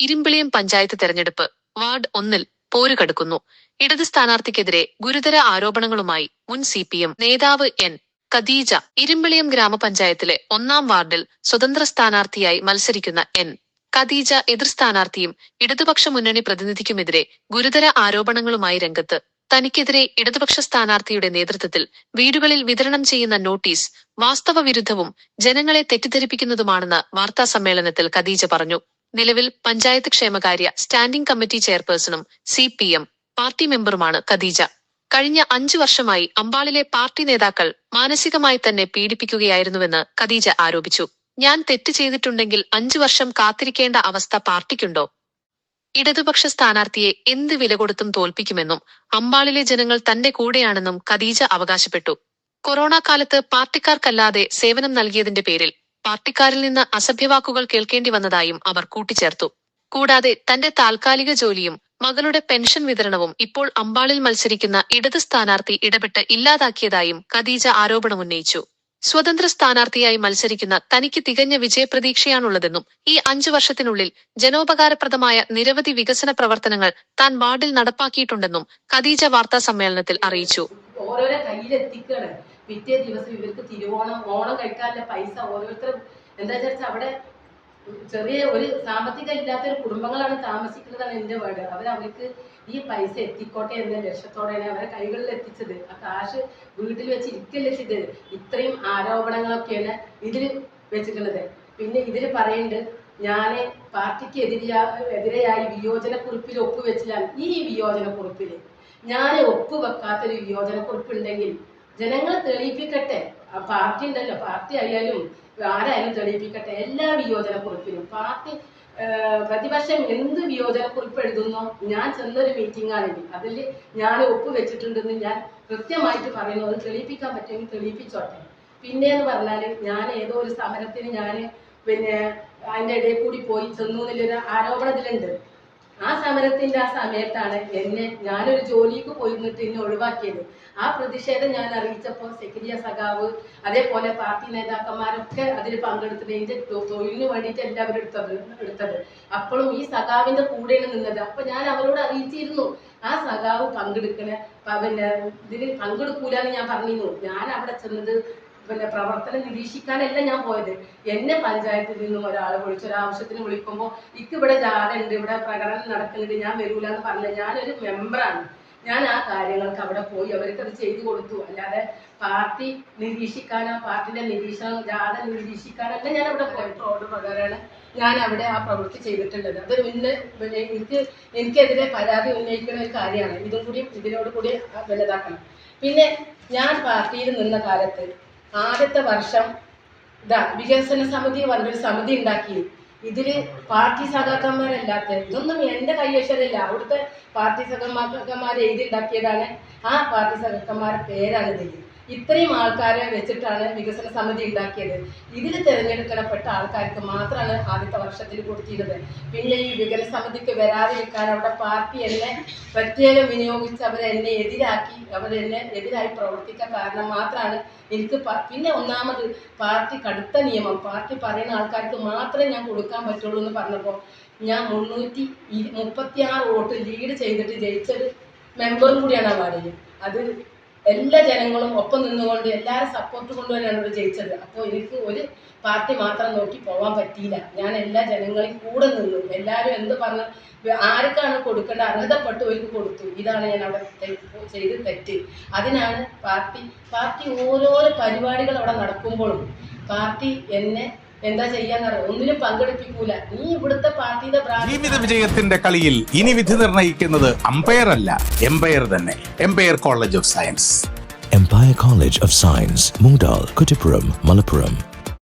ഇരുമ്പിളിയം പഞ്ചായത്ത് തെരഞ്ഞെടുപ്പ് വാർഡ് ഒന്നിൽ പോരുകടുക്കുന്നു ഇടത് സ്ഥാനാർത്ഥിക്കെതിരെ ഗുരുതര ആരോപണങ്ങളുമായി മുൻ സി പി എം നേതാവ് എൻ. കദീജ ഇരുമ്പിളിയം ഗ്രാമപഞ്ചായത്തിലെ ഒന്നാം വാർഡിൽ സ്വതന്ത്ര സ്ഥാനാർത്ഥിയായി മത്സരിക്കുന്ന എൻ. കദീജ എതിർ സ്ഥാനാർത്ഥിയും ഇടതുപക്ഷ മുന്നണി പ്രതിനിധിക്കുമെതിരെ ഗുരുതര ആരോപണങ്ങളുമായി രംഗത്ത് തനിക്കെതിരെ ഇടതുപക്ഷ സ്ഥാനാർത്ഥിയുടെ നേതൃത്വത്തിൽ വീടുകളിൽ വിതരണം ചെയ്യുന്ന നോട്ടീസ് വാസ്തവ വിരുദ്ധവും ജനങ്ങളെ തെറ്റിദ്ധരിപ്പിക്കുന്നതുമാണെന്ന് വാർത്താ സമ്മേളനത്തിൽ പറഞ്ഞു. നിലവിൽ പഞ്ചായത്ത് ക്ഷേമകാര്യ സ്റ്റാൻഡിംഗ് കമ്മിറ്റി ചെയർപേഴ്സണും സി പി എം പാർട്ടി മെമ്പറുമാണ് ഖദീജ. കഴിഞ്ഞ അഞ്ചു വർഷമായി അമ്പാളിലെ പാർട്ടി നേതാക്കൾ മാനസികമായി തന്നെ പീഡിപ്പിക്കുകയായിരുന്നുവെന്ന് ഖദീജ ആരോപിച്ചു. ഞാൻ തെറ്റ് ചെയ്തിട്ടുണ്ടെങ്കിൽ അഞ്ചു വർഷം കാത്തിരിക്കേണ്ട അവസ്ഥ പാർട്ടിക്കുണ്ടോ? ഇടതുപക്ഷ സ്ഥാനാർത്ഥിയെ എന്ത് വില കൊടുത്തും തോൽപ്പിക്കുമെന്നും അമ്പാളിലെ ജനങ്ങൾ തന്റെ കൂടെയാണെന്നും ഖദീജ അവകാശപ്പെട്ടു. കൊറോണ കാലത്ത് പാർട്ടിക്കാർക്കല്ലാതെ സേവനം നൽകിയതിന്റെ പേരിൽ പാർട്ടിക്കാരിൽ നിന്ന് അസഭ്യവാക്കുകൾ കേൾക്കേണ്ടി വന്നതായും അവർ കൂട്ടിച്ചേർത്തു. കൂടാതെ തന്റെ താൽക്കാലിക ജോലിയും മകളുടെ പെൻഷൻ വിതരണവും ഇപ്പോൾ അമ്പാളിൽ മത്സരിക്കുന്ന ഇടത് സ്ഥാനാർത്ഥി ഇടപെട്ട് ഇല്ലാതാക്കിയതായും ഖദീജ ആരോപണമുന്നയിച്ചു. സ്വതന്ത്ര സ്ഥാനാർത്ഥിയായി മത്സരിക്കുന്ന തനിക്ക് തികഞ്ഞ വിജയപ്രതീക്ഷയാണുള്ളതെന്നും ഈ അഞ്ചു വർഷത്തിനുള്ളിൽ ജനോപകാരപ്രദമായ നിരവധി വികസന പ്രവർത്തനങ്ങൾ താൻ വാർഡിൽ നടപ്പാക്കിയിട്ടുണ്ടെന്നും ഖദീജ വാർത്താ സമ്മേളനത്തിൽ അറിയിച്ചു പിറ്റേ ദിവസം ഇവർക്ക് തിരുവോണം ഓണം കഴിക്കാനുള്ള പൈസ ഓരോരുത്തരും എന്താ വെച്ചാൽ അവിടെ ചെറിയ ഒരു സാമ്പത്തിക ഇല്ലാത്ത ഒരു കുടുംബങ്ങളാണ് താമസിക്കുന്നതാണ് എന്റെ വേർഡ്. അവർ അവർക്ക് ഈ പൈസ എത്തിക്കോട്ടെ എന്ന ലക്ഷ്യത്തോടെയാണ് അവരെ കൈകളിൽ എത്തിച്ചത്. ആ കാശ് വീട്ടിൽ വെച്ച് ഇരിക്കല്ലേ ചെയ്തത്. ഇത്രയും ആരോപണങ്ങളൊക്കെയാണ് ഇതിൽ വെച്ചിട്ടുള്ളത്. പിന്നെ ഇതിൽ പറയുന്നുണ്ട് ഞാൻ പാർട്ടിക്ക് എതിരെയാ എതിരെയായി വിയോജനക്കുറിപ്പിൽ ഒപ്പുവെച്ചില്ല. ഈ വിയോജനക്കുറിപ്പിൽ ഞാൻ ഒപ്പുവെക്കാത്തൊരു വിയോജന ഉണ്ടെങ്കിൽ ജനങ്ങൾ തെളിയിപ്പിക്കട്ടെ. ആ പാർട്ടി ഉണ്ടല്ലോ പാർട്ടി ആയാലും ആരായാലും തെളിയിപ്പിക്കട്ടെ. എല്ലാ വിയോജനക്കുറിപ്പിലും പാർട്ടി പ്രതിപക്ഷം എന്ത് വിയോജനക്കുറിപ്പ് എഴുതുന്നു? ഞാൻ ചെന്നൊരു മീറ്റിംഗ് ആണെങ്കിൽ അതിൽ ഞാൻ ഒപ്പ് വെച്ചിട്ടുണ്ടെന്ന് ഞാൻ കൃത്യമായിട്ട് പറയുന്നു. അത് തെളിയിപ്പിക്കാൻ പറ്റുമെങ്കിൽ തെളിയിപ്പിച്ചോട്ടെ. പിന്നെ എന്ന് പറഞ്ഞാൽ ഞാൻ ഏതോ ഒരു സമരത്തിന് ഞാൻ പിന്നെ അതിന്റെ ഇടയിൽ കൂടി പോയി ചെന്നു എന്നുള്ളൊരു ആരോപണം ഇതിലുണ്ട് ആ സമരത്തിന്റെ ആ സമയത്താണ് എന്നെ ഞാനൊരു ജോലിക്ക് പോയിരുന്നിട്ട് എന്നെ ഒഴിവാക്കിയത്. ആ പ്രതിഷേധം ഞാൻ അറിയിച്ചപ്പോൾ സെക്രിയ സഖാവ് അതേപോലെ പാർട്ടി നേതാക്കന്മാരൊക്കെ അതിൽ പങ്കെടുത്തത് എന്റെ തൊഴിലിന് വേണ്ടിയിട്ട് എല്ലാവരും എടുത്തത് എടുത്തത്. അപ്പോഴും ഈ സഖാവിന്റെ കൂടെയാണ് നിന്നത്. അപ്പൊ ഞാൻ അവരോട് അറിയിച്ചിരുന്നു. ആ സഖാവ് പങ്കെടുക്കണ പിന്നെ ഇതിന് പങ്കെടുക്കൂലെന്ന് ഞാൻ പറഞ്ഞിരുന്നു. ഞാൻ അവിടെ ചെന്നത് പിന്നെ പ്രവർത്തനം നിരീക്ഷിക്കാനല്ല ഞാൻ പോയത്. എന്നെ പഞ്ചായത്തിൽ നിന്നും ഒരാൾ വിളിച്ച് ഒരാവശ്യത്തിന് വിളിക്കുമ്പോൾ ഇക്ക് ഇവിടെ ജാഥ ഉണ്ട് ഇവിടെ പ്രകടനം നടക്കുന്നുണ്ട് ഞാൻ വരൂല എന്ന് പറഞ്ഞ ഞാനൊരു മെമ്പറാണ് ഞാൻ ആ കാര്യങ്ങൾക്ക് അവിടെ പോയി അവർക്ക് അത് ചെയ്തു കൊടുത്തു. അല്ലാതെ പാർട്ടി നിരീക്ഷിക്കാനോ പാർട്ടിന്റെ നിരീക്ഷണം ജാഥ നിരീക്ഷിക്കാനല്ല ഞാൻ അവിടെ പോയത്. റോഡ് പ്രകാരമാണ് ഞാൻ അവിടെ ആ പ്രവൃത്തി ചെയ്തിട്ടുള്ളത്. അത് മുന്നേ പിന്നെ എനിക്ക് എനിക്കെതിരെ പരാതി ഉന്നയിക്കുന്ന ഒരു കാര്യമാണ്. ഇതും കൂടി ഇതിനോട് കൂടി വലുതാക്കണം. പിന്നെ ഞാൻ പാർട്ടിയിൽ നിന്ന കാലത്ത് ആദ്യത്തെ വർഷം ഇതാ വികസന സമിതി പറഞ്ഞൊരു സമിതി ഉണ്ടാക്കി. ഇതിൽ പാർട്ടി സഖാക്കന്മാരല്ലാത്ത ഇതൊന്നും എന്റെ കൈവശമില്ല അവിടുത്തെ പാർട്ടി സഖാക്കന്മാർ എഴുതി ഉണ്ടാക്കിയതാണ്. ആ പാർട്ടി സഖാക്കന്മാരുടെ പേരാണ് ഇതിൽ ഇത്രയും ആൾക്കാരെ വെച്ചിട്ടാണ് വികസന സമിതി ഉണ്ടാക്കിയത്. ഇതിൽ തിരഞ്ഞെടുക്കപ്പെട്ട ആൾക്കാർക്ക് മാത്രമാണ് ആദ്യത്തെ വർഷത്തിൽ കൊടുത്തിരുന്നത്. പിന്നെ ഈ വികസന സമിതിക്ക് വരാതിരിക്കാൻ അവിടെ പാർട്ടി എന്നെ പ്രത്യേകം വിനിയോഗിച്ച് അവരെന്നെ എതിരാക്കി അവരെന്നെ എതിരായി പ്രവർത്തിച്ച കാരണം മാത്രമാണ് എനിക്ക് പിന്നെ ഒന്നാമത് പാർട്ടി കടുത്ത നിയമം. പാർട്ടി പറയുന്ന ആൾക്കാർക്ക് മാത്രമേ ഞാൻ കൊടുക്കാൻ പറ്റുള്ളൂ എന്ന് പറഞ്ഞപ്പോൾ ഞാൻ മുന്നൂറ്റി ഇ- മുപ്പത്തിയാറ് വോട്ട് ലീഡ് ചെയ്തിട്ട് ജയിച്ചത് മെമ്പറും കൂടിയാണ് ആ വാർഡിൽ അത് എല്ലാ ജനങ്ങളും ഒപ്പം നിന്നുകൊണ്ട് എല്ലാവരും സപ്പോർട്ട് കൊണ്ടുതന്നെയാണ് ഇവിടെ ജയിച്ചത്. അപ്പോൾ എനിക്ക് ഒരു പാർട്ടി മാത്രം നോക്കി പോകാൻ പറ്റിയില്ല. ഞാൻ എല്ലാ ജനങ്ങളെയും കൂടെ നിന്നു. എല്ലാവരും എന്ത് പറഞ്ഞു ആർക്കാണ് കൊടുക്കേണ്ട അർഹതപ്പെട്ടവർക്ക് കൊടുത്തു. ഇതാണ് ഞാൻ അവിടെ ചെയ്ത് തെറ്റ്. അതിനാണ് പാർട്ടി പാർട്ടി ഓരോരോ പരിപാടികൾ അവിടെ നടക്കുമ്പോഴും പാർട്ടി എന്നെ എന്താ ചെയ്യാന്നറിയോ? ഒന്നിനും പങ്കെടുപ്പിക്കൂല. നീ ഇവിടുത്തെ പാർട്ടിയുടെ ജീവിത വിജയത്തിന്റെ കളിയിൽ ഇനി വിധി നിർണയിക്കുന്നത് അമ്പയർ അല്ല എംപയർ തന്നെ. Empire college of science Empire college of science Moodal Kuttipuram, Malappuram.